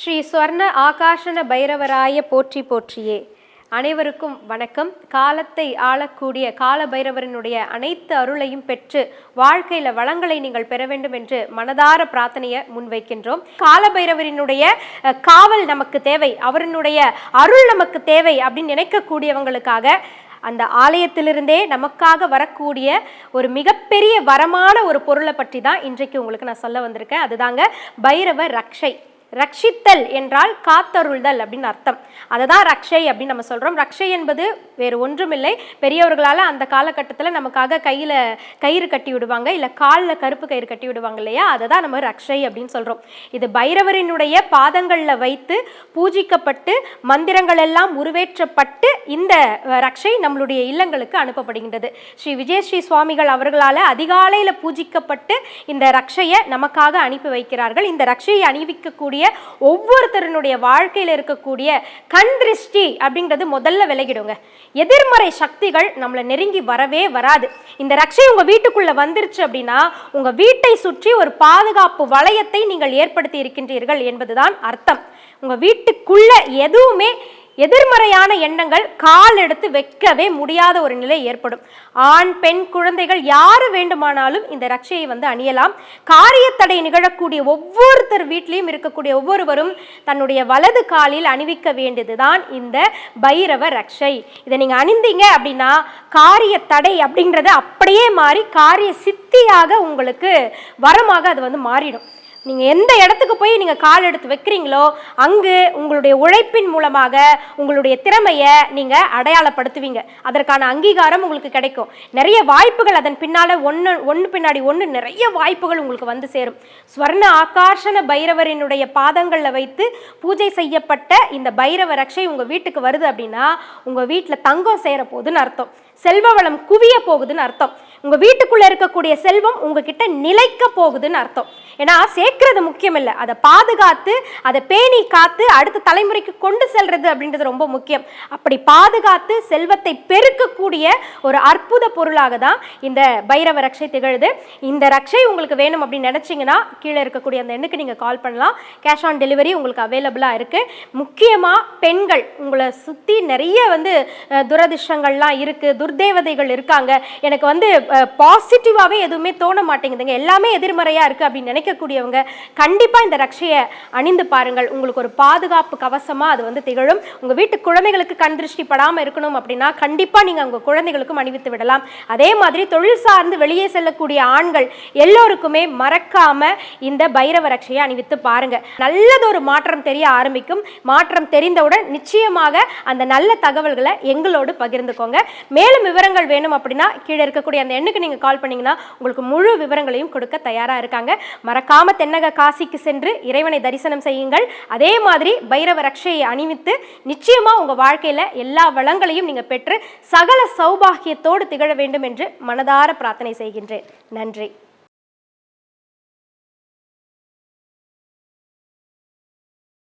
ஸ்ரீ ஸ்வர்ண ஆகாஷன பைரவராய போற்றி போற்றியே. அனைவருக்கும் வணக்கம். காலத்தை ஆளக்கூடிய கால பைரவரினுடைய அனைத்து அருளையும் பெற்று வாழ்க்கையில வளங்களை நீங்கள் பெற வேண்டும் என்று மனதார பிரார்த்தனையை முன்வைக்கின்றோம். கால பைரவரினுடைய காவல் நமக்கு தேவை அவரினுடைய அருள் நமக்கு தேவை அப்படின்னு நினைக்கக்கூடியவங்களுக்காக அந்த ஆலயத்திலிருந்தே நமக்காக வரக்கூடிய ஒரு மிகப்பெரிய வரமான ஒரு பொருளை பற்றி தான் இன்றைக்கு உங்களுக்கு நான் சொல்ல வந்திருக்கேன். அதுதாங்க பைரவ ரக்ஷை. ரட்சித்தல் என்றால் காத்தருள்தல் அப்படின்னு அர்த்தம். அதை தான் ரக்ஷை அப்படின்னு நம்ம சொல்கிறோம் ரக்ஷை என்பது வேறு ஒன்றுமில்லை. பெரியவர்களால் அந்த காலகட்டத்தில் நமக்காக கையில் கயிறு கட்டி விடுவாங்க. இல்லை காலில் கருப்பு கயிறு கட்டி விடுவாங்க இல்லையா? அதை தான் நம்ம ரக்ஷை அப்படின்னு சொல்கிறோம் இது பைரவரினுடைய பாதங்களில் வைத்து பூஜிக்கப்பட்டு மந்திரங்கள் எல்லாம் உருவேற்றப்பட்டு இந்த ரக்ஷை நம்மளுடைய இல்லங்களுக்கு அனுப்பப்படுகின்றது. ஸ்ரீ விஜயஸ்ரீ சுவாமிகள் அவர்களால் அதிகாலையில் பூஜிக்கப்பட்டு இந்த ரக்ஷையை நமக்காக அனுப்பி வைக்கிறார்கள். இந்த ரக்ஷையை அணிவிக்கக்கூடிய ஒவ்வொருத்தருடைய வாழ்க்கையில் இருக்கக்கூடிய கண் திருஷ்டி அப்படிங்கிறது முதல்ல விலகிடுங்க. எதிர்மறை சக்திகள் நம்மளை நெருங்கி வரவே வராது. இந்த ரக்ஷை உங்கள் வீட்டுக்குள்ளே வந்துருச்சு அப்படின்னா உங்கள் வீட்டை சுற்றி ஒரு பாதுகாப்பு வளையத்தை நீங்கள் ஏற்படுத்தி இருக்கின்றீர்கள் என்பதுதான் அர்த்தம். உங்கள் வீட்டுக்குள்ளே எதுவுமே எதிர்மறையான எண்ணங்கள் கால் எடுத்து வைக்கவே முடியாத ஒரு நிலை ஏற்படும். ஆண் பெண் குழந்தைகள் யாரு வேண்டுமானாலும் இந்த ரட்சையை வந்து அணியலாம். காரியத்தடை நிகழக்கூடிய ஒவ்வொருத்தர் வீட்லேயும் இருக்கக்கூடிய ஒவ்வொருவரும் தன்னுடைய வலது காலில் அணிவிக்க வேண்டியதுதான் இந்த பைரவ ரக்ஷை. இதை நீங்க அணிந்தீங்க அப்படின்னா காரிய தடை அப்படின்றது அப்படியே மாறி காரிய சித்தியாக உங்களுக்கு வரமாக அது வந்து மாறிடும். நீங்கள் எந்த இடத்துக்கு போய் நீங்கள் கால் எடுத்து வைக்கிறீங்களோ அங்கு உங்களுடைய உழைப்பின் மூலமாக உங்களுடைய திறமையை நீங்கள் அடையாளப்படுத்துவீங்க. அதற்கான அங்கீகாரம் உங்களுக்கு கிடைக்கும். நிறைய வாய்ப்புகள் அதன் பின்னால் ஒன்று ஒன்று பின்னாடி ஒன்று நிறைய வாய்ப்புகள் உங்களுக்கு வந்து சேரும். ஸ்வர்ண ஆகாஷன பைரவரினுடைய பாதங்களில் வைத்து பூஜை செய்யப்பட்ட இந்த பைரவ ரக்ஷை உங்கள் வீட்டுக்கு வருது அப்படின்னா உங்கள் வீட்டில் தங்கம் சேர போகுதுன்னு அர்த்தம். செல்வ வளம் குவிய போகுதுன்னு அர்த்தம். உங்கள் வீட்டுக்குள்ளே இருக்கக்கூடிய செல்வம் உங்ககிட்ட நிலைக்க போகுதுன்னு அர்த்தம். ஏன்னா சேர்க்கறது முக்கியம் இல்லை அதை பாதுகாத்து அதை பேணி காத்து அடுத்த தலைமுறைக்கு கொண்டு செல்றது அப்படின்றது ரொம்ப முக்கியம். அப்படி பாதுகாத்து செல்வத்தை பெருக்கக்கூடிய ஒரு அற்புத பொருளாக தான் இந்த பைரவ ரக்ஷை திகழுது. இந்த ரக்ஷை உங்களுக்கு வேணும் அப்படின்னு நினைச்சிங்கன்னா கீழே இருக்கக்கூடிய அந்த எண்ணுக்கு நீங்கள் கால் பண்ணலாம். கேஷ் ஆன் டெலிவரி உங்களுக்கு அவைலபிளாக இருக்குது முக்கியமாக பெண்கள் உங்களை சுற்றி நிறைய வந்து துரதிர்ஷ்டங்கள்லாம் இருக்குது துர்தேவதைகள் இருக்காங்க. எனக்கு வந்து பாசிட்டிவாகவே எதுவுமே தோண மாட்டேங்குதுங்க. எல்லாமே எதிர்மறையாக இருக்குது அப்படின்னு நினைக்கக்கூடியவங்க கண்டிப்பாக இந்த ரக்ஷையை அணிந்து பாருங்கள். உங்களுக்கு ஒரு பாதுகாப்பு கவசமாக அது வந்து திகழும். உங்கள் வீட்டு குழந்தைகளுக்கு கண் திருஷ்டி படாமல் இருக்கணும் அப்படின்னா கண்டிப்பாக நீங்கள் உங்கள் குழந்தைகளுக்கும் அணிவித்து விடலாம். அதே மாதிரி தொழில் சார்ந்து வெளியே செல்லக்கூடிய ஆண்கள் எல்லோருக்குமே மறக்காம இந்த பைரவ ரக்ஷையை அணிவித்து பாருங்க. நல்லதொரு மாற்றம் தெரிய ஆரம்பிக்கும். மாற்றம் தெரிந்தவுடன் நிச்சயமாக அந்த நல்ல தகவல்களை எங்களோடு பகிர்ந்துக்கோங்க. மேலும் விவரங்கள் வேணும் அப்படின்னா கீழே இருக்கக்கூடிய அந்த எண்ணுக்கு நீங்கள் கால் பண்ணீங்கன்னா உங்களுக்கு முழு விவரங்களையும் கொடுக்க தயாராக இருக்காங்க. மறக்காம தென்னக காசிக்கு சென்று இறைவனை தரிசனம் செய்யுங்கள். அதே மாதிரி பைரவ ரக்ஷையை அணிவித்து நிச்சயமா உங்க வாழ்க்கையில எல்லா வளங்களையும் நீங்க பெற்று சகல சௌபாகியத்தோடு திகழ வேண்டும் என்று மனதார பிரார்த்தனை செய்கின்றேன். நன்றி.